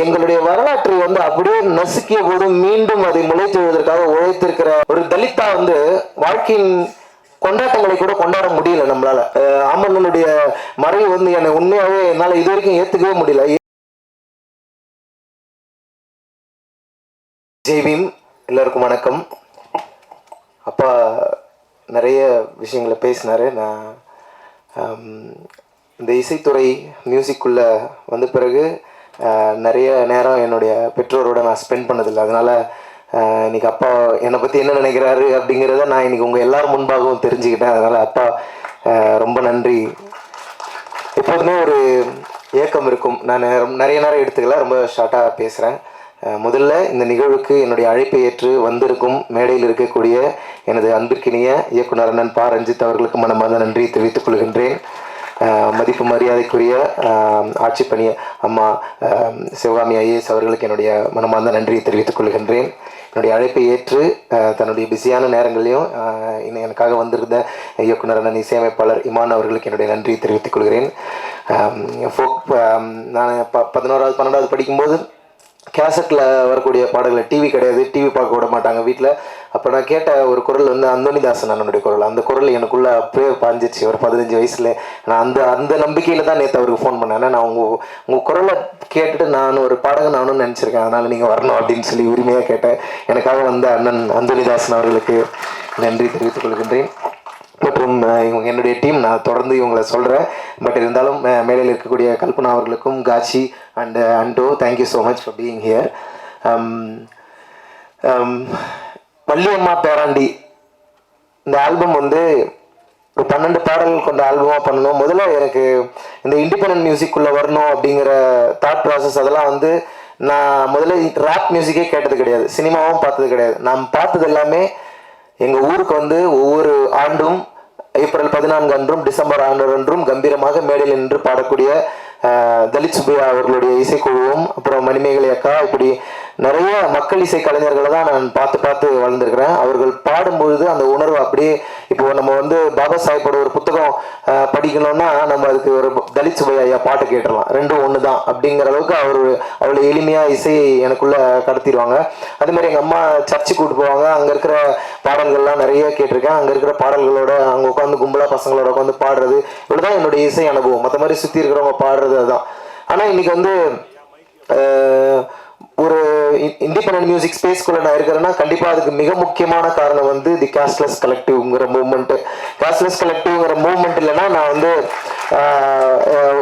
எங்களுடைய வரலாற்றை வந்து அப்படியே நசுக்கிய போது மீண்டும் அதை முளைத்துவதற்காக உழைத்திருக்கிற ஒரு தலித்தா வந்து வாழ்க்கையின் கொண்டாட்டங்களை கூட கொண்டாட முடியல நம்மளால. அம்மனுடைய மறைவு வந்து என்னை உண்மையாவே என்னால இது வரைக்கும் ஏத்துக்கவே முடியல. ஜெய்பீம் எல்லாருக்கும் வணக்கம். அப்பா நிறைய விஷயங்களை பேசினாரு. நான் இந்த இசைத்துறை மியூசிக்குள்ளே வந்த பிறகு நிறைய நேரம் என்னுடைய பெற்றோரோட நான் ஸ்பெண்ட் பண்ணதில்லை. அதனால் இன்றைக்கி இன்னைக்கு அப்பா என்னை பற்றி என்ன நினைக்கிறாரு அப்படிங்கிறத நான் இன்னைக்கு உங்கள் எல்லாரும் முன்பாகவும் தெரிஞ்சுக்கிட்டேன். அதனால் அப்பா ரொம்ப நன்றி. எப்போதுமே ஒரு ஏக்கம் இருக்கும். நான் நிறைய நேரம் எடுத்துக்கல ரொம்ப ஷார்ட்டாக பேசுகிறேன் முதல்ல இந்த நிகழ்வுக்கு என்னுடைய அழைப்பை ஏற்று வந்திருக்கும் மேடையில் இருக்கக்கூடிய எனது அன்பிற்கினிய இயக்குனர் அண்ணன் பா. ரஞ்சித் அவர்களுக்கு மனமார்ந்த நன்றி தெரிவித்துக் கொள்கின்றேன். மதிப்பு மரியாதைக்குரிய ஆட்சி பணி அம்மா சிவகாமி ஐஏஎஸ் அவர்களுக்கு என்னுடைய மனமார்ந்த நன்றியை தெரிவித்துக் கொள்கின்றேன். என்னுடைய அழைப்பை ஏற்று தன்னுடைய பிஸியான நேரங்களையும் இன்னும் எனக்காக வந்திருந்த இயக்குனர் அண்ணன் இசையமைப்பாளர் இமான் அவர்களுக்கு என்னுடைய நன்றியை தெரிவித்துக் கொள்கிறேன். ஃபோக் நான் ப பதினோராவது பன்னெண்டாவது படிக்கும்போது கேசட்டில் வரக்கூடிய பாடல்களை டிவி கிடையாது டிவி பார்க்க விட மாட்டாங்க வீட்டில் அப்போ நான் கேட்ட ஒரு குரல் வந்து அந்தோனிதாசன் அண்ணனுடைய குரல். அந்த குரல் எனக்குள்ளே அப்பவே பாஞ்சிச்சு. ஒரு பதினஞ்சு வயசுல நான் அந்த அந்த நம்பிக்கையில் தான் நேற்று அவருக்கு ஃபோன் பண்ணேன். நான் உங்கள் உங்கள் குரலை கேட்டுட்டு நான் ஒரு பாடகன் நானும் நினச்சிருக்கேன். அதனால் நீங்கள் வரணும் அப்படின்னு சொல்லி உரிமையாக கேட்டேன். எனக்காக வந்த அண்ணன் அந்தோனிதாசன் அவர்களுக்கு நன்றி தெரிவித்துக் கொள்கின்றேன். மற்றும் இவங்க என்னுடைய டீம் நான் தொடர்ந்து இவங்களை சொல்கிறேன் பட் இருந்தாலும் மேலையில் மேடையில் இருக்கக்கூடிய கல்பனா அவர்களுக்கும் காட்சி and அண்டோ thank you so much for being here Valliyamma பேராண்டி. இந்த ஆல்பம் வந்து ஒரு பன்னெண்டு பாடல்கள் கொண்ட ஆல்பமாக பண்ணணும். முதல்ல எனக்கு இந்த இண்டிபெண்ட் மியூசிக்குள்ளே வரணும் அப்படிங்கிற தாட் ப்ராசஸ் அதெல்லாம் வந்து நான் முதல்ல ரேப் மியூசிக்கே கேட்டது கிடையாது. சினிமாவும் பார்த்தது கிடையாது. நான் பார்த்தது எல்லாமே எங்கள் ஊருக்கு வந்து ஒவ்வொரு ஆண்டும் ஏப்ரல் பதினான்கு அன்றும் டிசம்பர் ஆண்டு அன்றும் கம்பீரமாக மேடையில் நின்று பாடக்கூடிய தலித் சுப்பையா அவர்களுடைய இசைக்குழுவும் அப்புறம் மணிமேகலை அக்கா இப்படி நிறைய மக்கள் இசை கலைஞர்களை தான் நான் பார்த்து பார்த்து வளர்ந்துருக்கிறேன். அவர்கள் பாடும்பொழுது அந்த உணர்வு அப்படியே இப்போ நம்ம வந்து பாபா சாஹிப்போட ஒரு புத்தகம் படிக்கணும்னா நம்ம அதுக்கு ஒரு தலித் சுப்பையா ஐயா பாட்டு கேட்டுடலாம் ரெண்டும் ஒன்று தான் அப்படிங்கிற அளவுக்கு அவர் அவ்வளோ எளிமையாக இசையை எனக்குள்ள கடத்திடுவாங்க. அதே மாதிரி எங்கள் அம்மா சர்ச்சுக்கு கூட்டு போவாங்க. அங்கே இருக்கிற பாடல்கள்லாம் நிறைய கேட்டிருக்கேன். அங்கே இருக்கிற பாடல்களோட அங்கே உட்காந்து கும்பலாக பசங்களோட உட்காந்து பாடுறது இவ்வளோதான் என்னுடைய இசை அனுபவம். மற்ற மாதிரி சுற்றி இருக்கிறவங்க பாடுறது அதுதான் ஆனால் இன்னைக்கு வந்து இண்டிபெண்ட் மியூசிக் ஸ்பேஸ்க்குள்ள நான் இருக்கிறேன்னா கண்டிப்பாக அதுக்கு மிக முக்கியமான காரணம் வந்து தி கேஷ்லெஸ் கலெக்டிவ்ங்கிற மூவ்மெண்ட் கேஷ்லெஸ் கலெக்டிவ்ங்கிற மூவ்மெண்ட் இல்லைன்னா நான் வந்து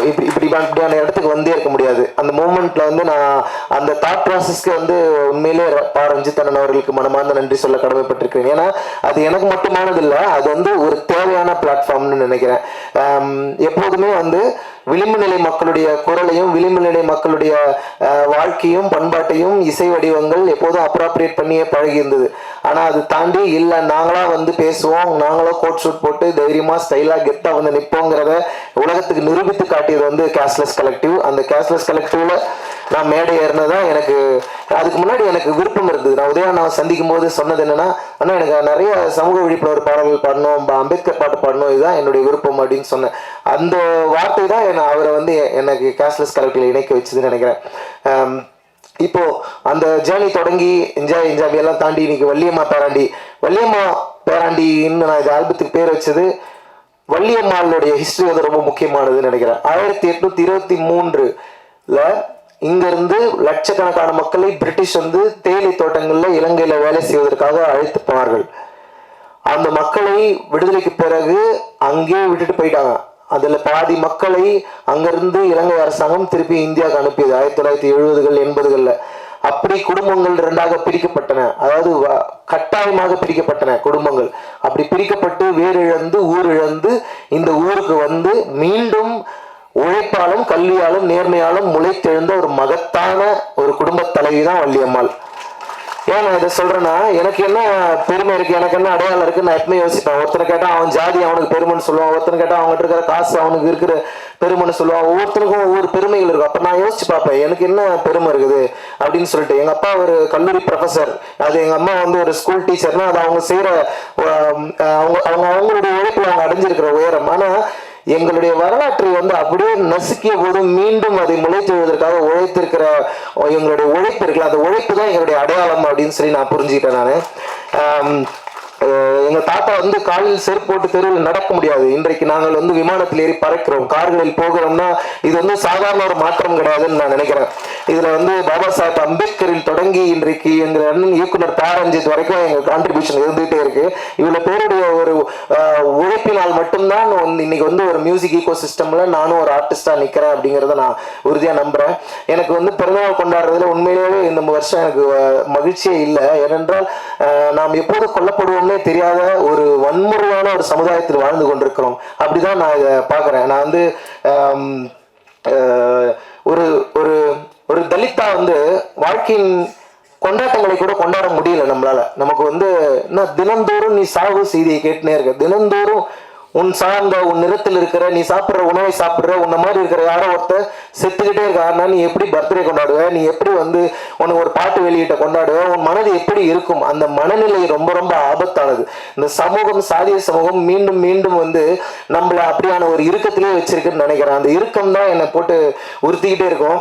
இப்படி இப்படி இப்படியான இடத்துக்கு வந்தே இருக்க முடியாது. அந்த மூமெண்ட்ல வந்து நான் அந்த தாட் ப்ராசஸ்க்கு வந்து உண்மையிலே பா. ரஞ்சித் அண்ணன் அவர்களுக்கு மனமார்ந்த நன்றி சொல்ல கடமைப்பட்டிருக்கிறேன். ஏன்னா அது எனக்கு மட்டுமானது இல்லை அது வந்து ஒரு தேவையான பிளாட்ஃபார்ம்னு நினைக்கிறேன். எப்போதுமே வந்து விளிம்பு நிலை மக்களுடைய குரலையும் விளிம்பு நிலை மக்களுடைய வாழ்க்கையும் பண்பாட்டையும் இசை வடிவங்கள் எப்போதும் அப்ராப்ரியேட் பண்ணியே பழகி இருந்தது ஆனால் அது தாண்டி இல்லை நாங்களாக வந்து பேசுவோம் நாங்களும் கோட் ஷூட் போட்டு தைரியமாக ஸ்டைலாக கெத்தாக வந்து நிற்போங்கிறத உலகத்துக்கு நிரூபித்து காட்டியது வந்து கேஷ்லெஸ் கலெக்டிவ் அந்த கேஷ்லெஸ் கலெக்டிவில் நான் மேடை ஏறினதான் எனக்கு அதுக்கு முன்னாடி எனக்கு விருப்பம் இருந்தது. நான் உதயநாவை சந்திக்கும் போது சொன்னது என்னன்னா ஆனால் எனக்கு நிறைய சமூக விழிப்புணர்வு பாடல்கள் பாடணும் அம்பேத்கர் பாட்டு பாடணும் இதுதான் என்னுடைய விருப்பம் அப்படின்னு சொன்னேன். அந்த வார்த்தை தான் என்னை அவரை வந்து எனக்கு கேஷ்லெஸ் கலெக்டில் இணைக்க வச்சதுன்னு நினைக்கிறேன். இப்போ அந்த ஜேர்னி தொடங்கி என்ஜாய் என்ஜாய் எல்லாம் தாண்டி இன்னைக்கு வள்ளியம்மா பேராண்டி. வள்ளியம்மா பேராண்டின்னு நான் இந்த ஆல்பத்துக்கு பேர் வச்சது வள்ளியம்மாளுடைய ஹிஸ்டரி வந்து ரொம்ப முக்கியமானதுன்னு நினைக்கிறேன். ஆயிரத்தி எட்நூத்தி இருபத்தி மூன்றுல இங்கிருந்து லட்சக்கணக்கான மக்களை பிரிட்டிஷ் வந்து தேயிலை தோட்டங்களில் இலங்கையில் வேலை செய்வதற்காக அழைத்து போனார்கள். அந்த மக்களை விடுதலைக்கு பிறகு அங்கேயே விட்டுட்டு போயிட்டாங்க. அதில் பாதி மக்களை அங்கிருந்து இலங்கை அரசாங்கம் திருப்பி இந்தியாவுக்கு அனுப்பியது ஆயிரத்தி தொள்ளாயிரத்தி எழுபதுகள் எண்பதுகளில். அப்படி குடும்பங்கள் இரண்டாக பிரிக்கப்பட்டன. அதாவது வ- கட்டாயமாக பிரிக்கப்பட்டன குடும்பங்கள். அப்படி பிரிக்கப்பட்டு வேறு இழந்து ஊர் இழந்து இந்த ஊருக்கு வந்து மீண்டும் உழைப்பாலும் கல்வியாலும் நேர்மையாலும் முளைத்தெழுந்த ஒரு மகத்தான ஒரு குடும்பத் தலைவி தான் வள்ளியம்மாள். ஏன் நான் இதை சொல்றேன்னா எனக்கு என்ன பெருமை இருக்கு எனக்கு என்ன அடையாளம் இருக்கு நான் எப்பவுமே யோசிப்பேன். ஒருத்தனை கேட்டா அவன் ஜாதி அவனுக்கு பெருமைன்னு சொல்லுவான். ஒருத்தனை கேட்டா அவன்கிட்ட இருக்கிற காசு அவனுக்கு இருக்கிற பெருமைன்னு சொல்லுவான். ஒவ்வொருத்தனுக்கும் ஒவ்வொரு பெருமைகள் இருக்கும். அப்ப நான் யோசிச்சு பார்ப்பேன் எனக்கு என்ன பெருமை இருக்குது அப்படின்னு சொல்லிட்டு. எங்க அப்பா ஒரு கல்லூரி ப்ரொஃபசர் அது எங்க அம்மா வந்து ஒரு ஸ்கூல் டீச்சர்னா அது அவங்க செய்யற அவங்க அவங்க அவங்களுடைய உழைப்புல அவங்க அடைஞ்சிருக்கிற உயரம். ஆனா எங்களுடைய வரலாற்றை வந்து அப்படியே நசுக்கிய போது மீண்டும் அதை முளைத்தெழுவதற்காக உழைத்திருக்கிற எங்களுடைய உழைப்பு இருக்குல்ல அந்த உழைப்பு தான் எங்களுடைய அடையாளம் அப்படின்னு சொல்லி நான் புரிஞ்சுக்கிட்டேன் நான். எங்கள் எங்க தாத்தா வந்து காலில் செருப்பு போட்டு தெருவில் நடக்க முடியாது. இன்றைக்கு நாங்கள் வந்து விமானத்தில் ஏறி பறக்கிறோம். கார்களில் போகிறோம்னா இது வந்து சாதாரண ஒரு மாற்றம் கிடையாதுன்னு நான் நினைக்கிறேன். இதுல வந்து பாபா சாஹேப் அம்பேத்கரில் தொடங்கி இன்றைக்கு எங்கள் அண்ணன் இயக்குனர் தாரஞ்சித் வரைக்கும் எங்க கான்ட்ரிபியூஷன் இருந்துகிட்டே இருக்கு. இவ்வளவு பேருடைய ஒரு அஹ், உழைப்பினால் மட்டும்தான் வந்து இன்னைக்கு வந்து ஒரு மியூசிக் ஈகோ சிஸ்டம்ல நானும் ஒரு ஆர்டிஸ்டா நிக்கிறேன் அப்படிங்கறத நான் உறுதியா நம்புறேன். எனக்கு வந்து பிறந்தநாள் கொண்டாடுறதுல உண்மையிலேயே இந்த வருஷம் எனக்கு மகிழ்ச்சியே இல்லை. ஏனென்றால் நாம் எப்போது கொல்லப்படுவோம்னே தெரியாத ஒரு வன்முறையான ஒரு சமுதாயத்தில் வாழ்ந்து கொண்டிருக்கிறோம். அப்படிதான் நான் இதை பார்க்குறேன். நான் வந்து ஒரு ஒரு ஒரு தலித்தா வந்து வாழ்க்கையின் கொண்டாட்டங்களை கூட கொண்டாட முடியல நம்மளால. நமக்கு வந்து என்ன தினந்தோறும் நீ சாவு செய்தியை கேட்டுனே இருக்க. தினந்தோறும் உன் சார்ந்த உன் நிறத்தில் இருக்கிற நீ சாப்பிட்ற உணவை சாப்பிட்ற உன்ன மாதிரி இருக்கிற யாரோ ஒருத்தர் செத்துக்கிட்டே இருக்காருன்னா நீ எப்படி பர்த்டே கொண்டாடுவ? நீ எப்படி வந்து உனக்கு ஒரு பாட்டு வெளியிட்ட கொண்டாடுவ? உன் மனது எப்படி இருக்கும்? அந்த மனநிலை ரொம்ப ரொம்ப ஆபத்தானது. இந்த சமூகம் சாதிய சமூகம் மீண்டும் மீண்டும் வந்து நம்மள அப்படியான ஒரு இறுக்கத்திலே வச்சிருக்குன்னு நினைக்கிறேன். அந்த இறுக்கம் தான் என்னை போட்டு உறுத்திக்கிட்டே இருக்கும்.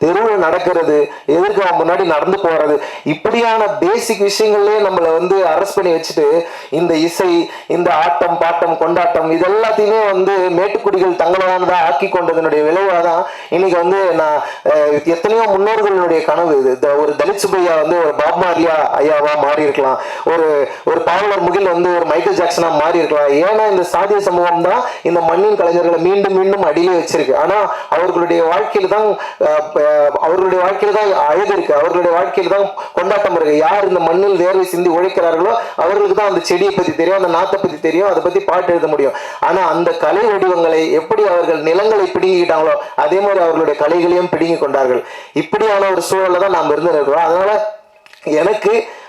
தெருவில் நடக்கிறது எதிர்க்க அவன் முன்னாடி நடந்து போறது? இப்படியான பேசிக் விஷயங்கள்லயே நம்மளை வந்து அரெஸ்ட் பண்ணி வச்சுட்டு இந்த இசை இந்த ஆட்டம் பாட்டம் கொண்டாட்டம் இது எல்லாத்தையுமே வந்து மேட்டுக்குடிகள் தங்களானதா ஆக்கி கொண்டதனுடைய விளைவாக தான் இன்னைக்கு வந்து நான் எத்தனையோ முன்னோர்களுடைய கனவு இது. ஒரு தலித் சுப்பையா வந்து ஒரு பாப் மாரியா ஐயாவா மாறி இருக்கலாம் ஒரு ஒரு பாவலர் முகில் வந்து ஒரு மைக்கேல் ஜாக்சனா மாறி இருக்கலாம் ஏன்னா இந்த சாதிய சமூகம் தான் இந்த மண்ணின் கலைஞர்களை மீண்டும் மீண்டும் அடியிலே வச்சிருக்கு. ஆனா அவர்களுடைய வாழ்க்கையில தான் அவர்களுடைய வாழ்க்கையில தான் அழகு இருக்கு. அவர்களுடைய வாழ்க்கையில தான் கொண்டாட்டம் இருக்கு. யார் இந்த மண்ணில் வேர்வை சிந்தி உழைக்கிறார்களோ அவர்களுக்கு தான் அந்த செடியை பத்தி தெரியும் அந்த நாத்தை பத்தி தெரியும் அதை பத்தி பாட்டு எழுத முடியும். ஆனா அந்த கலை வடிவங்களை எப்படி அவர்கள் நிலங்களை பிடுங்கிக்கிட்டாங்களோ அதே மாதிரி அவர்களுடைய கலைகளையும் பிடுங்கி கொண்டார்கள். இப்படியான ஒரு சூழல்ல தான் நாம் இருந்து இருக்கிறோம் அதனால எனக்கு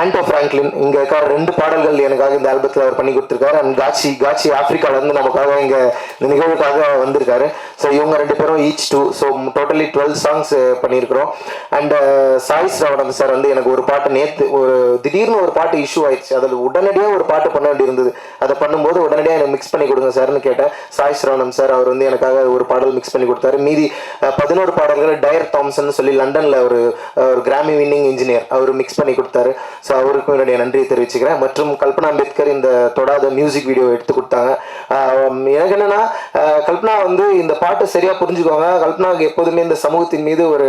ஆண்டோ ஃப்ராங்க்லின் இங்க இருக்க ரெண்டு பாடல்கள் எனக்காக இந்த ஆல்பத்தில் அவர் பண்ணி கொடுத்துருக்காரு. அண்ட் காட்சி காட்சி ஆப்பிரிக்காவிலேருந்து நமக்காக இங்க இந்த நிகழ்வுக்காக வந்திருக்காரு. ஸோ இவங்க ரெண்டு பேரும் each two so totally twelve songs பண்ணியிருக்கிறோம். And uh, Sai Sravanan sir வந்து எனக்கு ஒரு பாட்டு நேற்று ஒரு திடீர்னு ஒரு பாட்டு இஷ்யூ ஆயிடுச்சு. அதில் உடனடியாக ஒரு பாட்டு பண்ண வேண்டியிருந்தது. அதை பண்ணும்போது உடனடியாக எனக்கு மிக்ஸ் பண்ணி கொடுங்க சார்னு கேட்டேன். சாய் ஸ்ரவணம் சார் அவர் வந்து எனக்காக ஒரு பாடல் மிக்ஸ் பண்ணி கொடுத்தாரு. மீதி uh, பதினோரு பாடல்கள் டயர் தாம்சன் சொல்லி லண்டனில் ஒரு uh, ஒரு கிராமி வின்னிங் இன்ஜினியர் அவர் மிக்ஸ் பண்ணி கொடுத்தாரு. ஸோ அவருக்கும் என்னுடைய நன்றியை தெரிவிச்சுக்கிறேன். மற்றும் கல்பனா அம்பேத்கர் இந்த தொடாத மியூசிக் வீடியோ எடுத்து கொடுத்தாங்க. எனக்கு என்னன்னா கல்பனா வந்து இந்த பாட்டு சரியா புரிஞ்சுக்கோங்க. கல்பனாவுக்கு எப்போதுமே இந்த சமூகத்தின் மீது ஒரு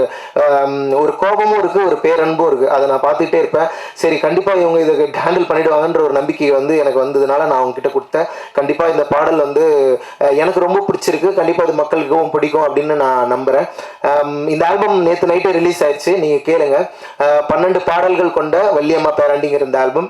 ஒரு கோபமும் இருக்கு ஒரு பேரன்பும் இருக்கு. அதை நான் பார்த்துக்கிட்டே இருப்பேன். சரி கண்டிப்பா இவங்க இதை ஹேண்டில் பண்ணிடுவாங்கன்ற ஒரு நம்பிக்கை வந்து எனக்கு வந்ததுனால நான் அவங்க கிட்ட கொடுத்தேன். கண்டிப்பா இந்த பாடல் வந்து எனக்கு ரொம்ப பிடிச்சிருக்கு. கண்டிப்பா இது மக்களுக்கும் பிடிக்கும் அப்படின்னு நான் நம்புறேன். இந்த ஆல்பம் நேற்று நைட்டே ரிலீஸ் ஆயிடுச்சு. நீங்க கேளுங்க. பன்னெண்டு பாடல்கள் கொண்ட வள்ளியம்மா பேராண்டிங்கிற இந்த ஆல்பம்.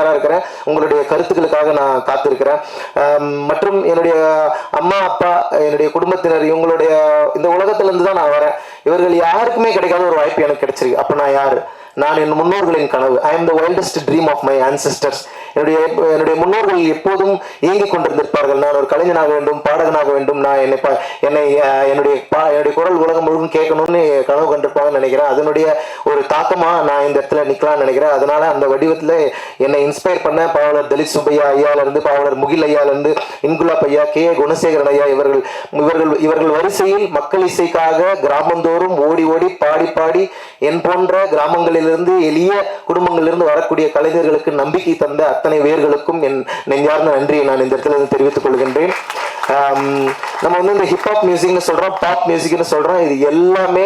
தயாராக இருக்கிறேன். உங்களுடைய கருத்துக்களுக்காக நான் காத்திருக்கிறேன். மற்றும் என்னுடைய அம்மா அப்பா என்னுடைய குடும்பத்தினர் இவங்களுடைய இந்த உலகத்துல இருந்து தான் நான் வரேன். இவர்கள் யாருக்குமே கிடைக்காத ஒரு வாய்ப்பு எனக்கு கிடைச்சிருக்கு. அப்ப நான் யாரு? நான் என் முன்னோர்களின் கனவு. I am the wildest dream of my ancestors என்னுடைய என்னுடைய முன்னோர்கள் எப்போதும் இயங்கிக் கொண்டிருந்திருப்பார்கள். நான் ஒரு கலைஞனாக வேண்டும் பாடகனாக வேண்டும். நான் என்னை என்னை என்னுடைய பா- என்னுடைய குரல் உலகம் முழுவதும் கேட்கணும்னு கனவு கண்டிருப்பாங்கன்னு நினைக்கிறேன். அதனுடைய ஒரு தாக்கமா நான் இந்த இடத்துல நிக்கலாம்னு நினைக்கிறேன். அதனால அந்த வடிவத்துல என்னை இன்ஸ்பயர் பண்ண பாவலர் தலித் சுப்பையா ஐயால இருந்து பாவலர் முகில் ஐயால இருந்து இன்குலாப் ஐயா கே. குணசேகரன் ஐயா இவர்கள் இவர்கள் இவர்கள் வரிசையில் மக்கள் இசைக்காக கிராமந்தோறும் ஓடி ஓடி பாடி பாடி என் போன்ற கிராமங்களிலிருந்து எளிய குடும்பங்களிலிருந்து வரக்கூடிய கலைஞர்களுக்கு நம்பிக்கை தந்த அத்தனை வேர்களுக்கும் என் நெஞ்சார்ந்த நன்றியை நான் இந்த இடத்துல இருந்து தெரிவித்துக் கொள்கின்றேன். நம்ம வந்து இந்த ஹிப்ஹாப் மியூசிக்னு சொல்றோம் பாப் மியூசிக்னு சொல்றோம் இது எல்லாமே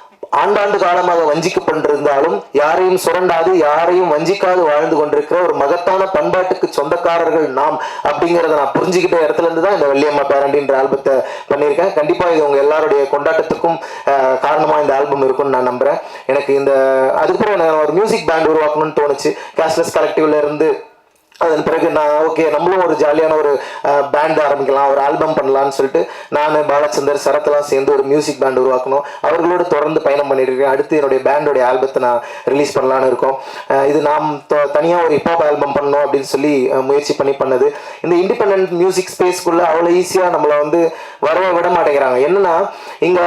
ஆண்டாண்டு காலமாக வஞ்சிக்கப்பட்டிருந்தாலும் யாரையும் சுரண்டாது யாரையும் வஞ்சிக்காது வாழ்ந்து கொண்டிருக்கிற ஒரு மகத்தான பண்பாட்டுக்கு சொந்தக்காரர்கள் நாம் அப்படிங்கிறத நான் புரிஞ்சுக்கிட்ட இடத்துல இருந்து தான் இந்த வெள்ளியம்மா பேரண்டின்ற ஆல்பத்தை பண்ணியிருக்கேன். கண்டிப்பா இது உங்க எல்லாருடைய கொண்டாட்டத்துக்கும் காரணமா இந்த ஆல்பம் இருக்கும்னு நான் நம்புறேன். எனக்கு இந்த அதுக்கப்புறம் ஒரு மியூசிக் பேண்ட் உருவாக்கணும்னு தோணுச்சு. கேஷ்லெஸ் கலெக்டிவ்ல இருந்து அதன் பிறகு நான் ஓகே நம்மளும் ஒரு ஜாலியான ஒரு பேண்ட் ஆரம்பிக்கலாம் ஒரு ஆல்பம் பண்ணலாம்னு சொல்லிட்டு நான் பாலச்சந்தர் சரத்லாம் சேர்ந்து ஒரு மியூசிக் பேண்ட் உருவாக்கணும். அவர்களோடு தொடர்ந்து பயணம் பண்ணிட்டு இருக்கேன் அடுத்து என்னுடைய பேண்டோடைய ஆல்பத்தை நான் ரிலீஸ் பண்ணலான்னு இருக்கோம். இது நாம் தனியாக ஒரு ஹிப்ஹாப் ஆல்பம் பண்ணணும் அப்படின்னு சொல்லி முயற்சி பண்ணி பண்ணது. இந்த இண்டிபெண்ட் மியூசிக் ஸ்பேஸ்க்குள்ளே அவ்வளோ ஈஸியாக நம்மளை வந்து வரவே விட மாட்டேங்கிறாங்க. என்னன்னா இங்கே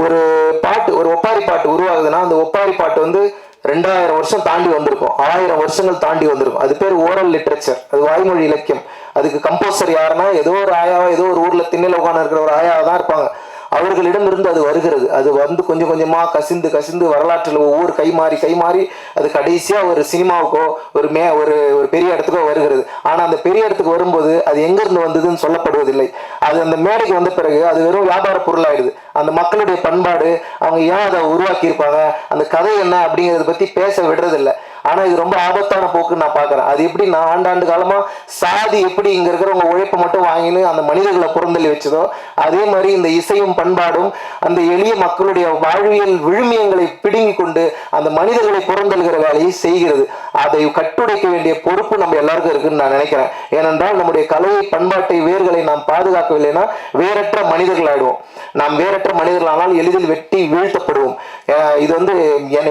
ஒரு பாட்டு ஒரு ஒப்பாரி பாட்டு உருவாகுதுன்னா அந்த ஒப்பாரி பாட்டு வந்து ரெண்டாயிரம் வருஷம் தாண்டி வந்திருக்கும். ஆயிரம் வருஷங்கள் தாண்டி வந்திருக்கும். அது பேர் ஓரல் லிட்ரேச்சர் அது வாய்மொழி இலக்கியம். அதுக்கு கம்போசர் யாருன்னா ஏதோ ஒரு ஆயாவா ஏதோ ஒரு ஊர்ல திண்ணில உட்காந்து இருக்கிற ஒரு ஆயாவா தான் இருப்பாங்க. அவர்களிடமிருந்து அது வருகிறது. அது வந்து கொஞ்சம் கொஞ்சமா கசிந்து கசிந்து வரலாற்றில் ஒவ்வொரு கை மாறி கை மாறி அது கடைசியா ஒரு சினிமாவுக்கோ ஒரு மே ஒரு ஒரு பெரிய இடத்துக்கோ வருகிறது. ஆனா அந்த பெரிய இடத்துக்கு வரும்போது அது எங்கேருந்து வந்ததுன்னு சொல்லப்படுவதில்லை. அது அந்த மேடைக்கு வந்த பிறகு அது வெறும் வியாபார பொருளாயிடுது. அந்த மக்களுடைய பண்பாடு அவங்க ஏன் அதை உருவாக்கியிருப்பாங்க அந்த கதை என்ன அப்படிங்கறத பத்தி பேச விடுறதில்லை. ஆனா இது ரொம்ப ஆபத்தான போக்குன்னு நான் பாக்குறேன் அது எப்படி நான் ஆண்டாண்டு காலமா சாதி எப்படி இங்க இருக்கிறவங்க உழைப்பை மட்டும் வாங்கின்னு அந்த மனிதர்களை புறந்தள்ளி வச்சதோ அதே மாதிரி இந்த இசையும் பண்பாடும் அந்த எளிய மக்களுடைய வாழ்வியல் விழுமியங்களை பிடுங்கி கொண்டு அந்த மனிதர்களை புறந்தல்கிற வேலையை செய்கிறது. அதை கட்டுடைக்க வேண்டிய பொறுப்பு நம்ம எல்லாருக்கும் இருக்குன்னு நான் நினைக்கிறேன். ஏனென்றால் நம்முடைய கலையை பண்பாட்டை வேர்களை நாம் பாதுகாக்கவில்லைன்னா வேறற்ற மனிதர்கள் ஆயிடுவோம் நாம் வேறற்ற மனிதர்களானால் எளிதில் வெட்டி வீழ்த்தப்படுவோம். இது வந்து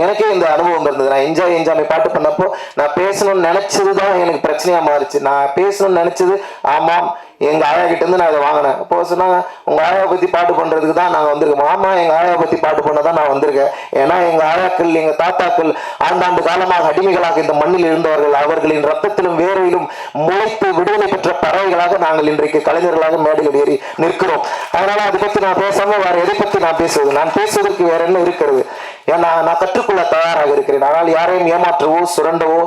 எனக்கே இந்த அனுபவம் இருந்தது. நான் என்ஜாய் என்ஜாய் பாட்டு பண்ணப்போ நான் பேசணும்னு நினைச்சது தான் எனக்கு பிரச்சனையா மாறுச்சு. நான் பேசணும்னு நினைச்சது ஆமாம் எங்கள் ஆயாக்கிட்டேருந்து நான் இதை வாங்கினேன். அப்போ சொன்னாங்க உங்கள் ஆயாவை பற்றி பாட்டு பண்ணுறதுக்கு தான் நாங்கள் வந்திருக்கோம். ஆமாம் எங்கள் ஆயாவை பற்றி பாட்டு பண்ண தான் நான் வந்திருக்கேன். ஏன்னா எங்கள் ஆயாக்கள் எங்கள் தாத்தாக்கள் ஆண்டாண்டு காலமாக அடிமைகளாக இந்த மண்ணில் இருந்தவர்கள் அவர்களின் ரத்தத்திலும் வேரையிலும் முளைத்து விடுதலை பெற்ற பறவைகளாக நாங்கள் இன்றைக்கு கலைஞர்களாக மேடையில் ஏறி நிற்கிறோம். அதனால் அதை பற்றி நான் பேசாமல் வேறு எதை பற்றி நான் பேசுவது? நான் பேசுவதற்கு வேற என்ன இருக்கிறது? ஏன்னா நான் கற்றுக்கொள்ள தயாராக இருக்கிறேன். ஆனால் யாரையும் ஏமாற்றவோ சுரண்டவோ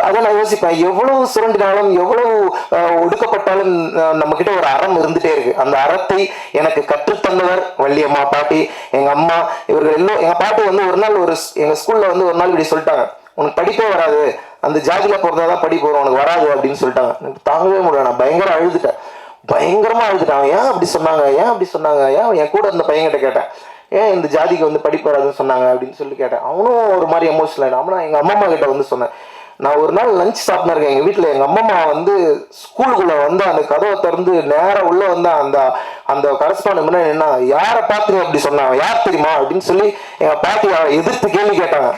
அதை நான் யோசிப்பேன். எவ்வளவு சுரண்டினாலும் எவ்வளவு ஒடுக்கப்பட்டாலும் நம்ம கிட்ட ஒரு அறம் இருந்துட்டே இருக்கு. அந்த அறத்தை எனக்கு கற்றுத்தந்தவர் வள்ளியம்மா பாட்டி எங்க அம்மா இவர்கள் எல்லாம் எங்க பாட்டி வந்து ஒரு நாள் ஒரு ஸ்- எங்க ஸ்கூல்ல வந்து ஒரு நாள் இப்படி சொல்லிட்டாங்க. உனக்கு படிப்பே வராது. அந்த ஜாதியில பிறந்தாதான் படி போகிறோம் உனக்கு வராது அப்படின்னு சொல்லிட்டாங்க. எனக்கு தாங்கவே முடியல. நான் பயங்கர அழுதுட்டேன். பயங்கரமா அழுதுட்டான். ஏன் அப்படி சொன்னாங்க? ஏன் அப்படி சொன்னாங்க? ஏன் என் கூட இருந்த பையன்கிட்ட கேட்டேன். ஏன் இந்த ஜாதிக்கு வந்து படிப்பு வராதுன்னு சொன்னாங்க அப்படின்னு சொல்லி கேட்டேன். அவனும் ஒரு மாதிரி எமோஷனல் ஆகிடும் ஆனால் எங்கள் அம்மா கிட்ட வந்து சொன்னேன் நான் ஒரு நாள் லஞ்ச் சாப்பிட்டு இருக்கேன். எங்கள் வீட்டில் எங்கள் அம்மா வந்து ஸ்கூலுக்குள்ளே வந்து அந்த கதவை திறந்து நேராக உள்ளே வந்து அந்த அந்த கரஸ்பாண்ட் முன்னாடி என்ன யாரை பார்த்துங்க அப்படி சொன்னாங்க. யார் தெரியுமா? அப்படின்னு சொல்லி எங்கள் பாட்டி எதிர்த்து கேள்வி கேட்டாங்க.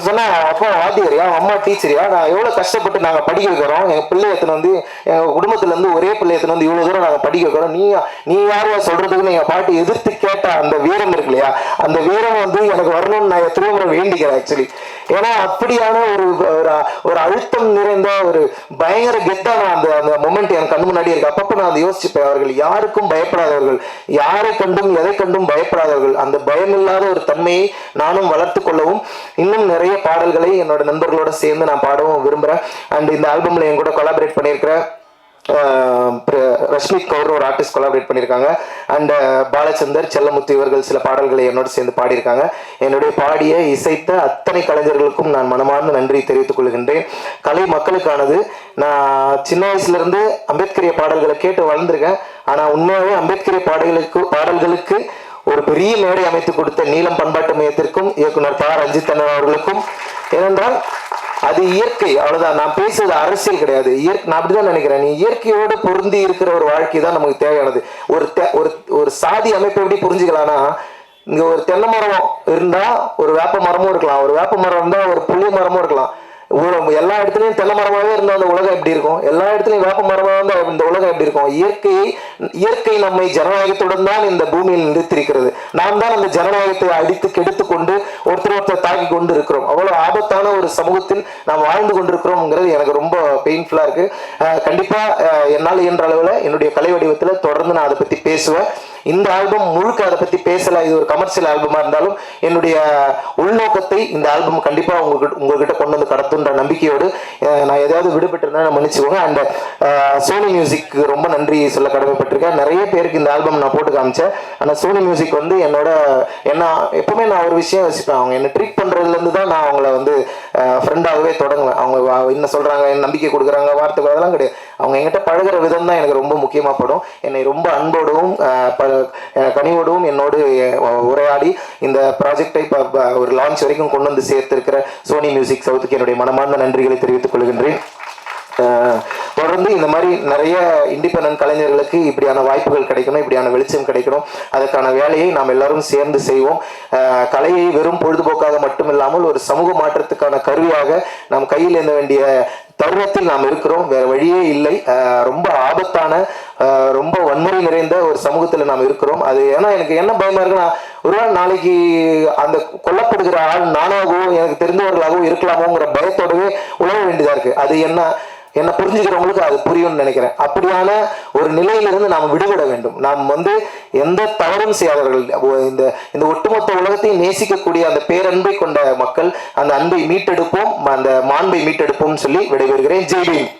சொன்னா அப்பா வாத்தியாரியா அம்மா டீச்சரியா நான் எவ்வளோ கஷ்டப்பட்டு நாங்கள் படிக்க வைக்கிறோம். எங்கள் பிள்ளை வந்து எங்கள் குடும்பத்துலேருந்து ஒரே பிள்ளை வந்து இவ்வளோ தூரம் நாங்கள் படிக்க வைக்கிறோம். நீ நீ யாரையா சொல்கிறதுக்குன்னு எங்கள் பாட்டி எதிர்த்து கேட்ட அந்த வீரம் இருக்கு இல்லையா? அந்த வீரம் வந்து எனக்கு வரணும்னு நான் எத்தனை முறை வேண்டிக்கிறேன் ஆக்சுவலி ஏன்னா அப்படியான ஒரு ஒரு- ஒரு அழுத்தம் நிறைந்த ஒரு பயங்கர கெத்தான அந்த அந்த மொமெண்ட் என் கண்ணு முன்னாடி இருக்கு. அப்பப்போ நான் அதை யோசிச்சுப்பேன். அவர்கள் யாருக்கும் பயப்படாதவர்கள் யாரை கண்டும் எதை கண்டும் பயப்படாதவர்கள் அந்த பயமில்லாத ஒரு தன்மையை நானும் வளர்த்து கொள்ளவும் இன்னும் நிறைய பாடல்களை என்னோட நண்பர்களோட சேர்ந்து நான் பாடவும் விரும்புறேன். அண்ட் இந்த ஆல்பம்ல என் கூட கொலாபரேட் பண்ணியிருக்கிறேன் ரஷ்மித் கவுர் ஒரு ஆர்டிஸ்ட் கொலாபரேட் பண்ணியிருக்காங்க அண்ட் பாலச்சந்தர் செல்லமுத்து இவர்கள் சில பாடல்களை என்னோட சேர்ந்து பாடியிருக்காங்க. என்னுடைய பாடிய இசைத்த அத்தனை கலைஞர்களுக்கும் நான் மனமார்ந்த நன்றி தெரிவித்துக் கொள்கின்றேன். கலை மக்களுக்கானது. நான் சின்ன வயசுல இருந்து அம்பேத்கரிய பாடல்களை கேட்டு வளர்ந்துருக்கேன். ஆனா உண்மையாகவே அம்பேத்கரிய பாடல்களுக்கு பாடல்களுக்கு ஒரு பெரிய மேடை அமைத்து கொடுத்த நீலம் பண்பாட்டு மையத்திற்கும் இயக்குனர் பா. ரஞ்சித் அண்ணன் அவர்களுக்கும். ஏனென்றால் அது இயற்கை அவ்வளவுதான். நான் பேசுறது அரசியல் கிடையாது. இயற்கை நான் அப்படிதான் நினைக்கிறேன். நீ இயற்கையோடு பொருந்தி இருக்கிற ஒரு வாழ்க்கை தான் நமக்கு தேவையானது. ஒரு தெ- ஒரு ஒரு சாதி அமைப்பு எப்படி புரிஞ்சுக்கலாம்னா இங்க ஒரு தென்னை மரம் இருந்தா ஒரு வேப்ப மரமும் இருக்கலாம். ஒரு வேப்ப மரம் இருந்தா ஒரு புளிய மரமும் இருக்கலாம். எல்லா இடத்துலயும் தென்னை மரமாவே இருந்தா அந்த உலகம் எப்படி இருக்கும்? எல்லா இடத்துலயும் வேப்ப மரமாக இருந்தா இந்த உலகம் எப்படி இருக்கும்? இயற்கையை இயற்கை நம்மை ஜனநாயகத்துடன் தான் இந்த பூமியில் நிறுத்திருக்கிறது நாம் தான் அந்த ஜனநாயகத்தை அடித்து கெடுத்து கொண்டு ஒருத்தர் ஒருத்தர் தாக்கி கொண்டு இருக்கிறோம் அவ்வளவு ஆபத்தான ஒரு சமூகத்தில் நாம் வாழ்ந்து கொண்டிருக்கிறோம்ங்கிறது எனக்கு ரொம்ப பெயின்ஃபுல்லா இருக்கு. கண்டிப்பா என்னால் இயன்ற அளவுல என்னுடைய கலை வடிவத்துல தொடர்ந்து நான் அதை பத்தி பேசுவேன். இந்த ஆல்பம் முழுக்க அதை பத்தி பேசல. இது ஒரு கமர்ஷியல் ஆல்பமா இருந்தாலும் என்னுடைய உள்நோக்கத்தை இந்த ஆல்பம் கண்டிப்பா உங்ககிட்ட உங்ககிட்ட கொண்டு வந்து கடத்துன்ற நம்பிக்கையோடு நான் எதாவது விடுபட்டு இருந்தா மன்னிச்சுக்கோங்க. அண்ட் சோனி மியூசிக் ரொம்ப நன்றி சொல்ல கடமைப்பட்டிருக்கேன் நிறைய பேருக்கு இந்த ஆல்பம் நான் போட்டு காமிச்சேன். ஆனால் சோனி மியூசிக் வந்து என்னோட என்ன எப்பவுமே நான் ஒரு விஷயம் வச்சுப்பேன் அவங்க என்ன ட்ரீட் பண்ணுறதுலேருந்து தான் நான் அவங்கள வந்து ஃப்ரெண்டாகவே தொடங்குவேன். அவங்க வா- என்ன சொல்கிறாங்க என்ன நம்பிக்கை கொடுக்குறாங்க வார்த்தை அதெல்லாம் கிடையாது. அவங்க என்கிட்ட பழகுற விதம் தான் எனக்கு ரொம்ப முக்கியமாக படும். என்னை ரொம்ப அன்போடவும் ப- கனிவோடவும் என்னோடு உரையாடி இந்த ப்ராஜெக்டை ஒரு லான்ச் வரைக்கும் கொண்டு வந்து சேர்த்திருக்கிற சோனி மியூசிக் சவுத்துக்கு என்னுடைய மனமார்ந்த நன்றிகளை தெரிவித்துக் கொள்கின்றேன். தொடர்ந்து இந்த மாதிரி நிறைய இண்டிபெண்டன்ட் கலைஞர்களுக்கு இப்படியான வாய்ப்புகள் கிடைக்கணும் இப்படியான வெளிச்சம் கிடைக்கணும். அதற்கான வேலையை நாம் எல்லாரும் சேர்ந்து செய்வோம். கலையை வெறும் பொழுதுபோக்காக மட்டும் இல்லாமல் ஒரு சமூக மாற்றத்துக்கான கருவியாக நாம் கையில் ஏந்த வேண்டிய தருணத்தில் நாம் இருக்கிறோம். வேற வழியே இல்லை. ரொம்ப ஆபத்தான ரொம்ப வன்முறை நிறைந்த ஒரு சமூகத்தில் நாம் இருக்கிறோம். அது ஏன்னா எனக்கு என்ன பயமா இருக்குன்னா ஒருவேளை நாளைக்கு அந்த கொல்லப்படுகிற ஆள் நானாகவும் எனக்கு தெரிந்தவர்களாகவும் இருக்கலாமோங்கிற பயத்தோடவே உழவ வேண்டியதா இருக்கு. அது என்ன என்ன புரிஞ்சுக்கிறவங்களுக்கு அது புரியும்னு நினைக்கிறேன். அப்படியான ஒரு நிலையிலிருந்து நாம் விடுபட வேண்டும். நாம் வந்து எந்த தவறும் செய்யாதவர்கள். இந்த இந்த ஒட்டுமொத்த உலகத்தையும் நேசிக்கக்கூடிய அந்த பேரன்பை கொண்ட மக்கள் அந்த அன்பை மீட்டெடுப்போம் அந்த மாண்பை மீட்டெடுப்போம்னு சொல்லி விடைபெறுகிறேன். ஜெய்பீம்.